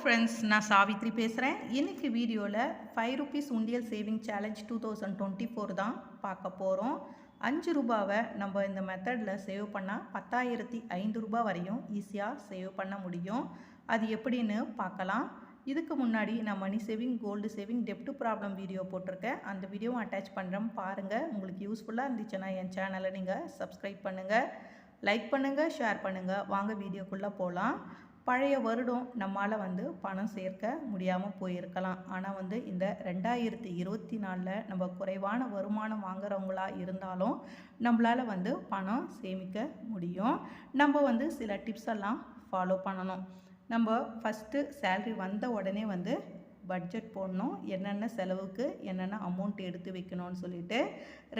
Friends நான் சாவித்ரி பேசுகிறேன் இன்னைக்கு வீடியோவில் ஃபைவ் ருபீஸ் உண்டியல் saving challenge two thousand twenty four தான் பார்க்க போகிறோம் அஞ்சு ரூபாவை நம்ம இந்த மெத்தடில் சேவ் பண்ணால் பத்தாயிரத்தி ஐந்து ரூபாய் வரையும் ஈஸியாக சேவ் பண்ண முடியும். அது எப்படின்னு பார்க்கலாம். இதுக்கு முன்னாடி நான் மணி சேவிங் கோல்டு சேவிங் டெப்ட் ப்ராப்ளம் வீடியோ போட்டிருக்கேன். அந்த வீடியோவும் அட்டாச் பண்ணுறேன் பாருங்கள் உங்களுக்கு யூஸ்ஃபுல்லாக இருந்துச்சுன்னா என் சேனலை நீங்கள் சப்ஸ்கிரைப் பண்ணுங்கள் லைக் பண்ணுங்கள் ஷேர் பண்ணுங்கள் வாங்க வீடியோக்குள்ளே போகலாம் பழைய வருடம் நம்மால் வந்து பணம் சேர்க்க முடியாமல் போயிருக்கலாம். ஆனால் வந்து இந்த ரெண்டாயிரத்தி இருபத்தி நாலில் நம்ம குறைவான வருமானம் வாங்குறவங்களா இருந்தாலும் நம்மளால் வந்து பணம் சேமிக்க முடியும். நம்ம வந்து சில டிப்ஸ் எல்லாம் ஃபாலோ பண்ணணும். நம்ம ஃபஸ்ட்டு சேல்ரி வந்த உடனே வந்து பட்ஜெட் போடணும் என்னென்ன செலவுக்கு என்னென்ன அமௌண்ட் எடுத்து வைக்கணும்னு சொல்லிட்டு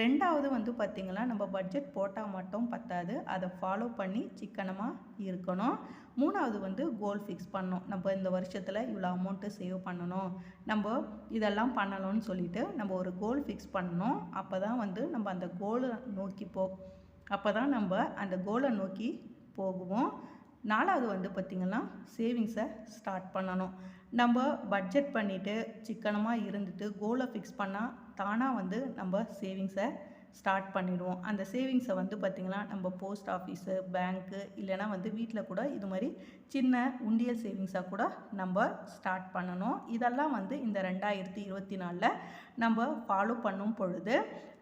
ரெண்டாவது வந்து பார்த்திங்கன்னா நம்ம பட்ஜெட் போட்டால் மட்டும் பத்தாது அதை ஃபாலோ பண்ணி சிக்கனமாக இருக்கணும். மூணாவது வந்து கோல் ஃபிக்ஸ் பண்ணணும். நம்ம இந்த வருஷத்தில் இவ்வளோ அமௌண்ட்டு சேவ் பண்ணணும். நம்ம இதெல்லாம் பண்ணணும்னு சொல்லிட்டு நம்ம ஒரு கோல் ஃபிக்ஸ் பண்ணணும். அப்போ தான் வந்து நம்ம அந்த கோலை நோக்கி போ அப்போ தான் நம்ம அந்த கோலை நோக்கி போகுவோம். நாலாவது வந்து பார்த்திங்கன்னா சேவிங்ஸை ஸ்டார்ட் பண்ணணும். நம்ம பட்ஜெட் பண்ணிவிட்டு சிக்கனமாக இருந்துட்டு கோலை ஃபிக்ஸ் பண்ணால் தானாக வந்து நம்ம சேவிங்ஸை ஸ்டார்ட் பண்ணிடுவோம். அந்த சேவிங்ஸை வந்து பார்த்திங்கன்னா நம்ம போஸ்ட் ஆஃபீஸு பேங்க்கு இல்லைனா வந்து வீட்டில் கூட இது மாதிரி சின்ன உண்டியல் சேவிங்ஸாக கூட நம்ம ஸ்டார்ட் பண்ணணும். இதெல்லாம் வந்து இந்த ரெண்டாயிரத்தி இருபத்தி நாலில் நம்ம ஃபாலோ பண்ணும் பொழுது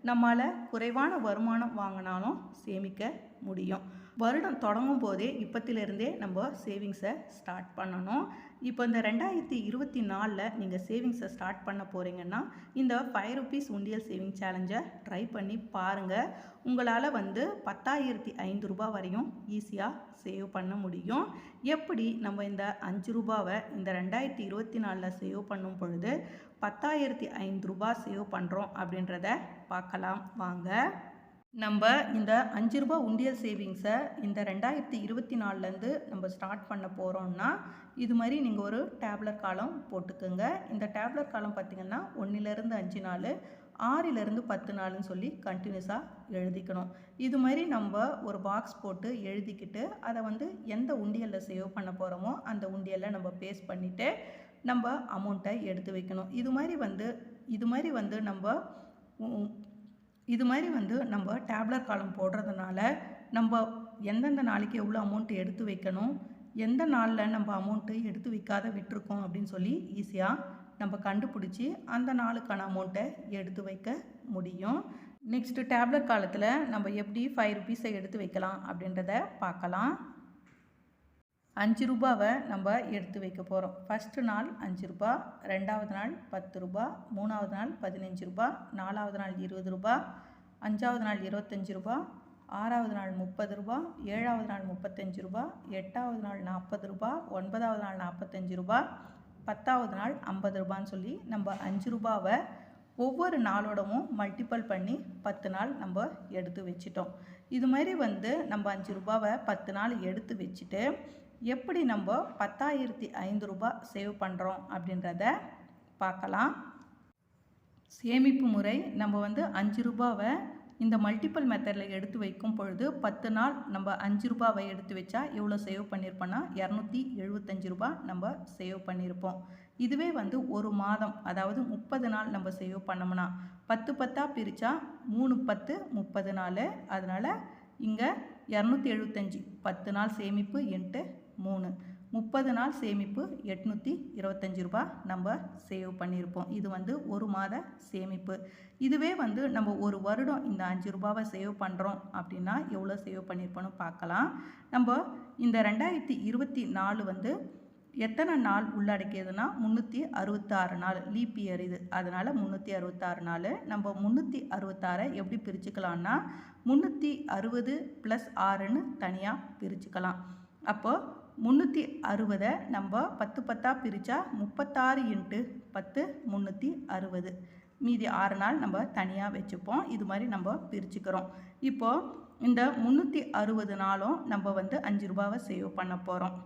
நம்மளால் குறைவான வருமானம் வாங்கினாலும் சேமிக்க முடியும். வருடம் தொடங்கும் போதே இப்போத்திலிருந்தே நம்ம சேவிங்ஸை ஸ்டார்ட் பண்ணணும். இப்போ இந்த ரெண்டாயிரத்தி இருபத்தி நாலில் நீங்கள் சேவிங்ஸை ஸ்டார்ட் பண்ண போகிறீங்கன்னா இந்த ஃபைவ் ருபீஸ் உண்டியல் சேவிங் சேலஞ்சை ட்ரை பண்ணி பாருங்கள் உங்களால் வந்து பத்தாயிரத்தி ஐந்து ரூபா வரையும் ஈஸியாக சேவ் பண்ண முடியும். எப்படி நம்ம இந்த அஞ்சு ரூபாவை இந்த ரெண்டாயிரத்தி இருபத்தி நாலில் சேவ் பண்ணும் பொழுது பத்தாயிரத்தி ஐந்து ரூபாய் சேவ் பண்ணுறோம் அப்படின்றத பார்க்கலாம். வாங்க. நம்ம இந்த அஞ்சு ரூபா உண்டியல் சேவிங்ஸை இந்த ரெண்டாயிரத்தி இருபத்தி நாலுலேருந்து நம்ம ஸ்டார்ட் பண்ண போகிறோம்னா இது மாதிரி நீங்கள் ஒரு டேப்லர் காலம் போட்டுக்கோங்க. இந்த டேப்லர் காலம் பார்த்திங்கன்னா ஒன்றிலேருந்து அஞ்சு நாள் ஆறிலிருந்து பத்து நாள்னு சொல்லி கண்டினியூஸாக எழுதிக்கணும். இது மாதிரி நம்ம ஒரு பாக்ஸ் போட்டு எழுதிக்கிட்டு அதை வந்து எந்த உண்டியலில் சேவ் பண்ண போகிறோமோ அந்த உண்டியலில் நம்ம பேஸ்ட் பண்ணிவிட்டு நம்ம அமௌண்ட்டை எடுத்து வைக்கணும். இது மாதிரி வந்து இது மாதிரி வந்து நம்ம இது மாதிரி வந்து நம்ம டேப்லர் காலம் போடுறதுனால நம்ம எந்தெந்த நாளைக்கு எவ்வளோ அமௌண்ட் எடுத்து வைக்கணும் எந்த நாளில் நம்ம அமௌண்ட்டு எடுத்து வைக்காத விட்டுருக்கோம் அப்படின்னு சொல்லி ஈஸியாக நம்ம கண்டுபிடிச்சி அந்த நாளுக்கான அமௌண்ட்டை எடுத்து வைக்க முடியும். நெக்ஸ்ட்டு டேப்லெட் காலத்தில் நம்ம எப்படி ஃபைவ் ருபீஸை எடுத்து வைக்கலாம் அப்படின்றத பார்க்கலாம். அஞ்சு ரூபாவை நம்ம எடுத்து வைக்க போகிறோம் ஃபஸ்ட்டு நாள் அஞ்சு ரூபா ரெண்டாவது நாள் பத்து ரூபா மூணாவது நாள் பதினஞ்சு ரூபா நாலாவது நாள் இருபது ரூபா அஞ்சாவது நாள் இருபத்தஞ்சி ரூபா ஆறாவது நாள் முப்பது ரூபா ஏழாவது நாள் முப்பத்தஞ்சு ரூபா எட்டாவது நாள் நாற்பது ரூபா ஒன்பதாவது நாள் நாற்பத்தஞ்சு ரூபா பத்தாவது நாள் ஐம்பது ரூபான்னு சொல்லி நம்ம அஞ்சு ரூபாவை ஒவ்வொரு நாளோடவும் மல்டிப்பிள் பண்ணி பத்து நாள் நம்ம எடுத்து வச்சிட்டோம். இது மாதிரி வந்து நம்ம அஞ்சு ரூபாவை பத்து நாள் எடுத்து வச்சுட்டு எப்படி நம்ம பத்தாயிரத்தி ஐந்து ரூபாய் சேவ் பண்ணுறோம் அப்படின்றத பார்க்கலாம். சேமிப்பு முறை நம்ம வந்து அஞ்சு ரூபாவை இந்த மல்டிபிள் மெத்தடில் எடுத்து வைக்கும் பொழுது பத்து நாள் நம்ம அஞ்சு ரூபாவை எடுத்து வச்சா எவ்வளோ சேவ் பண்ணியிருப்போன்னா இரநூத்தி எழுபத்தஞ்சு ரூபா நம்ம சேவ் பண்ணியிருப்போம் இதுவே வந்து ஒரு மாதம் அதாவது முப்பது நாள் நம்ம சேவ் பண்ணோம்னா பத்து பத்தாக பிரித்தா மூணு பத்து முப்பது நாள் அதனால் இங்கே இரநூத்தி எழுபத்தஞ்சி பத்து நாள் சேமிப்பு என்ட்டு மூணு. முப்பது நாள் சேமிப்பு எட்நூற்றி இருபத்தஞ்சி ரூபா நம்ம சேவ் பண்ணியிருப்போம் இது வந்து ஒரு மாத சேமிப்பு. இதுவே வந்து நம்ம ஒரு வருடம் இந்த அஞ்சு ரூபாவை சேவ் பண்ணுறோம் அப்படின்னா எவ்வளோ சேவ் பண்ணியிருப்போன்னு பார்க்கலாம். நம்ம இந்த ரெண்டாயிரத்தி இருபத்தி நாலு வந்து எத்தனை நாள் உள்ளடக்கியதுன்னா முந்நூற்றி அறுபத்தாறு நாள் லீப் இயர் இது. அதனால் முந்நூற்றி அறுபத்தாறு நாள். நம்ம முந்நூற்றி அறுபத்தாறை எப்படி பிரிச்சுக்கலான்னா முந்நூற்றி அறுபது ப்ளஸ் ஆறுன்னு தனியாக பிரிச்சுக்கலாம். அப்போது முந்நூற்றி அறுபதை நம்ம பத்து பத்தாக பிரித்தா முப்பத்தாறு இன்ட்டு பத்து முந்நூற்றி அறுபது. மீதி ஆறு நாள் நம்ம தனியாக வச்சுப்போம். இது மாதிரி நம்ம பிரிச்சுக்கிறோம். இப்போது இந்த முந்நூற்றி அறுபது நாளும் நம்ம வந்து அஞ்சு ரூபாவை சேவ் பண்ண போகிறோம்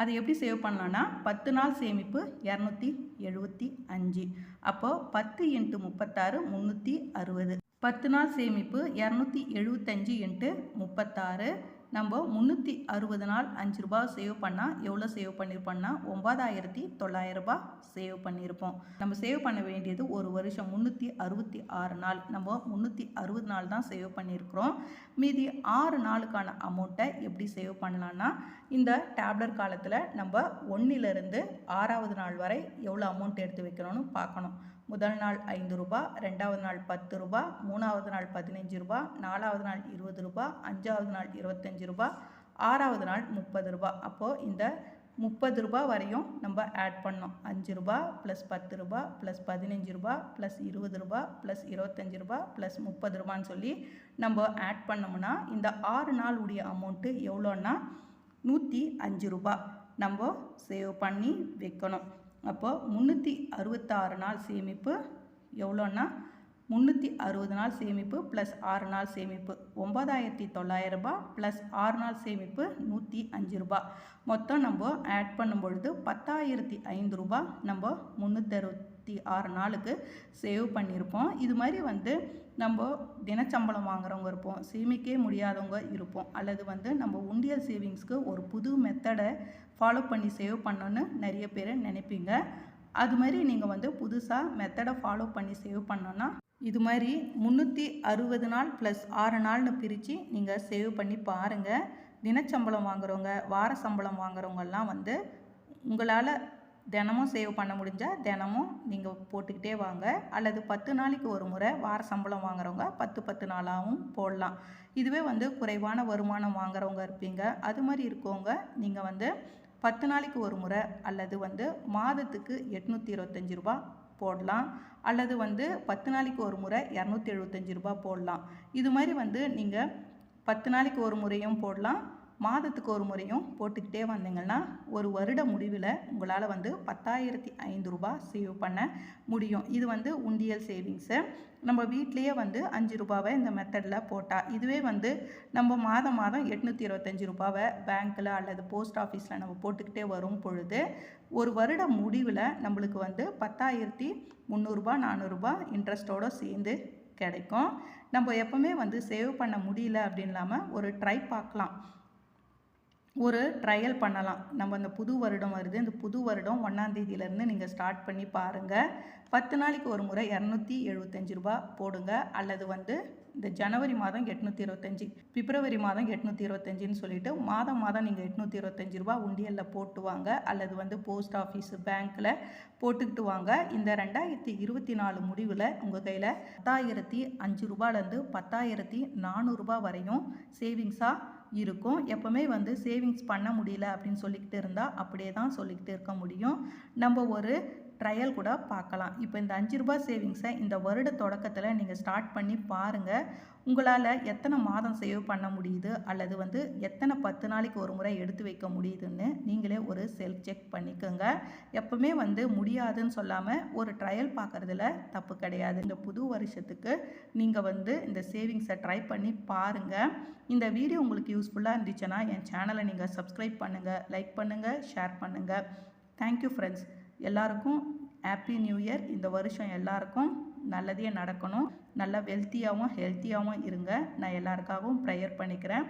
அதை எப்படி சேவ் பண்ணலான்னா பத்து நாள் சேமிப்பு இரநூத்தி எழுபத்தி அஞ்சு. அப்போது பத்து இன்ட்டு முப்பத்தாறு முந்நூற்றி அறுபது. பத்து நாள் சேமிப்பு இரநூத்தி எழுபத்தஞ்சு இன்ட்டு முப்பத்தாறு. நம்ம முந்நூற்றி அறுபது நாள் அஞ்சு ரூபா சேவ் பண்ணால் எவ்வளோ சேவ் பண்ணியிருப்போம்னா ஒன்பதாயிரத்தி தொள்ளாயிரரூபா சேவ் பண்ணியிருப்போம் நம்ம சேவ் பண்ண வேண்டியது ஒரு வருஷம் முந்நூற்றி அறுபத்தி ஆறு நாள். நம்ம முந்நூற்றி அறுபது நாள் தான் சேவ் பண்ணியிருக்கிறோம் மீதி ஆறு நாளுக்கான அமௌண்ட்டை எப்படி சேவ் பண்ணலான்னா இந்த டேப்லெட் காலத்தில் நம்ம ஒன்றிலிருந்து ஆறாவது நாள் வரை எவ்வளோ அமௌண்ட் எடுத்து வைக்கிறோன்னு பார்க்கணும். முதல் நாள் ஐந்து ரூபா ரெண்டாவது நாள் பத்து ரூபா மூணாவது நாள் பதினஞ்சு ரூபா நாலாவது நாள் இருபது ரூபா அஞ்சாவது நாள் இருபத்தஞ்சி ரூபா ஆறாவது நாள் முப்பது ரூபா. அப்போது இந்த முப்பது ரூபா வரையும் நம்ம ஆட் பண்ணோம் அஞ்சு ரூபா ப்ளஸ் பத்து ரூபா ப்ளஸ் பதினஞ்சு ரூபா ப்ளஸ் இருபது ரூபா ப்ளஸ் இருபத்தஞ்சி ரூபா ப்ளஸ் முப்பது ரூபான்னு சொல்லி நம்ம ஆட் பண்ணோம்னா இந்த ஆறு நாள் உடைய அமௌண்ட்டு எவ்வளோன்னா நூற்றி அஞ்சு ரூபா நம்ம சேவ் பண்ணி வைக்கணும். அப்போது முந்நூற்றி அறுபத்தாறு நாள் சேமிப்பு எவ்வளோன்னா முந்நூற்றி அறுபது நாள் சேமிப்பு ப்ளஸ் ஆறு நாள் சேமிப்பு. ஒம்பதாயிரத்தி தொள்ளாயிரம் ரூபாய் ப்ளஸ் ஆறு நாள் சேமிப்பு நூற்றி அஞ்சு ரூபா மொத்தம் நம்ம ஆட் பண்ணும் பொழுது பத்தாயிரத்தி ஐந்து ரூபா நம்ம முந்நூற்றி அறுபத்தி ஆறு நாளுக்கு சேவ் பண்ணியிருப்போம். இது மாதிரி வந்து நம்ம தினச்சம்பளம் வாங்குறவங்க இருப்போம் சேமிக்கவே முடியாதவங்க இருப்போம் அல்லது வந்து நம்ம உண்டியல் சேவிங்ஸ்க்கு ஒரு புது மெத்தடை ஃபாலோ பண்ணி சேவ் பண்ணணுன்னு நிறைய பேர் நினைப்பீங்க. அது மாதிரி நீங்கள் வந்து புதுசாக மெத்தடை ஃபாலோ பண்ணி சேவ் பண்ணோன்னா இது மாதிரி முந்நூற்றி அறுபது நாள் ப்ளஸ் ஆறு நாள்னு பிரித்து நீங்கள் சேவ் பண்ணி பாருங்கள் தினச்சம்பளம் வாங்குறவங்க வார சம்பளம் வாங்குறவங்கெல்லாம் வந்து உங்களால் தினமும் சேவ் பண்ண முடிஞ்சால் தினமும் நீங்கள் போட்டுக்கிட்டே வாங்க. அல்லது பத்து நாளைக்கு ஒரு முறை வார சம்பளம் வாங்குறவங்க பத்து பத்து நாளாகவும் போடலாம். இதுவே வந்து குறைவான வருமானம் வாங்குறவங்க இருப்பீங்க. அது மாதிரி இருக்கவங்க நீங்கள் வந்து பத்து நாளைக்கு ஒரு முறை அல்லது வந்து மாதத்துக்கு எட்நூற்றி இருபத்தஞ்சி ரூபா போடலாம். அல்லது வந்து பத்து நாளைக்கு ஒரு முறை இரநூத்தி எழுபத்தஞ்சி ரூபா போடலாம். இது மாதிரி வந்து நீங்கள் பத்து நாளைக்கு ஒரு முறையும் போடலாம். மாதத்துக்கு ஒரு முறையும் போட்டுக்கிட்டே வந்தீங்கன்னா ஒரு வருட முடிவில் உங்களால் வந்து பத்தாயிரத்தி ஐந்து ரூபா சேவ் பண்ண முடியும். இது வந்து உண்டியல் சேவிங்ஸு நம்ம வீட்லேயே வந்து அஞ்சு ரூபாவை இந்த மெத்தடில் போட்டால் இதுவே வந்து நம்ம மாதம் மாதம் எட்நூற்றி இருபத்தஞ்சி ரூபாவை பேங்க்கில் அல்லது போஸ்ட் ஆஃபீஸில் நம்ம போட்டுக்கிட்டே வரும் பொழுது ஒரு வருட முடிவில் நம்மளுக்கு வந்து பத்தாயிரத்தி முந்நூறுரூபா நானூறுரூபா இன்ட்ரெஸ்ட்டோடு சேர்ந்து கிடைக்கும். நம்ம எப்போவுமே வந்து சேவ் பண்ண முடியல அப்படின்னு இல்லாமல் ஒரு ட்ரை பார்க்கலாம். ஒரு ட்ரையல் பண்ணலாம். நம்ம இந்த புது வருடம் வருது. இந்த புது வருடம் ஒன்றாந்தேதியிலேருந்து நீங்கள் ஸ்டார்ட் பண்ணி பாருங்கள் பத்து நாளைக்கு ஒரு முறை இரநூத்தி எழுபத்தஞ்சி ரூபா போடுங்க. அல்லது வந்து இந்த ஜனவரி மாதம் எட்நூற்றி இருபத்தஞ்சி பிப்ரவரி மாதம் எட்நூற்றி இருபத்தஞ்சின்னு சொல்லிட்டு மாதம் மாதம் நீங்கள் எட்நூற்றி இருபத்தஞ்சி ரூபா உண்டியலில் போட்டு வாங்க. அல்லது வந்து போஸ்ட் ஆஃபீஸு பேங்க்கில் போட்டுக்கிட்டு வாங்க. இந்த ரெண்டாயிரத்தி இருபத்தி நாலு முடிவில் உங்கள் கையில் பத்தாயிரத்தி அஞ்சு ரூபாலேருந்து பத்தாயிரத்தி நானூறுரூபா வரையும் சேவிங்ஸாக இருக்கும். எப்போவுமே வந்து சேவிங்ஸ் பண்ண முடியல அப்படின்னு சொல்லிக்கிட்டு இருந்தால் அப்படியே தான் சொல்லிக்கிட்டு இருக்க முடியும். நம்ம ஒரு ட்ரையல் கூட பார்க்கலாம். இப்போ இந்த அஞ்சு ரூபாய் சேவிங்ஸை இந்த வருட தொடக்கத்தில் நீங்கள் ஸ்டார்ட் பண்ணி பாருங்கள் உங்களால் எத்தனை மாதம் சேவ் பண்ண முடியுது? அல்லது வந்து எத்தனை பத்து நாளைக்கு ஒரு முறை எடுத்து வைக்க முடியுதுன்னு நீங்களே ஒரு செல்ஃப் செக் பண்ணிக்கோங்க. எப்பவுமே வந்து முடியாதுன்னு சொல்லாமல் ஒரு ட்ரையல் பார்க்குறதுல தப்பு கிடையாது. இந்த புது வருஷத்துக்கு நீங்கள் வந்து இந்த சேவிங்ஸை ட்ரை பண்ணி பாருங்கள் இந்த வீடியோ உங்களுக்கு யூஸ்ஃபுல்லாக இருந்துச்சுன்னா என் சேனலை நீங்கள் சப்ஸ்கிரைப் பண்ணுங்கள் லைக் பண்ணுங்கள் ஷேர் பண்ணுங்கள் தேங்க்யூ ஃப்ரெண்ட்ஸ் எல்லாருக்கும் ஹாப்பி நியூ இயர் இந்த வருஷம் எல்லாருக்கும் நல்லதே நடக்கணும். நல்லா வெல்த்தியாகவும் ஹெல்த்தியாகவும் இருங்க. நான் எல்லாருக்காகவும் ப்ரேயர் பண்ணிக்கிறேன்.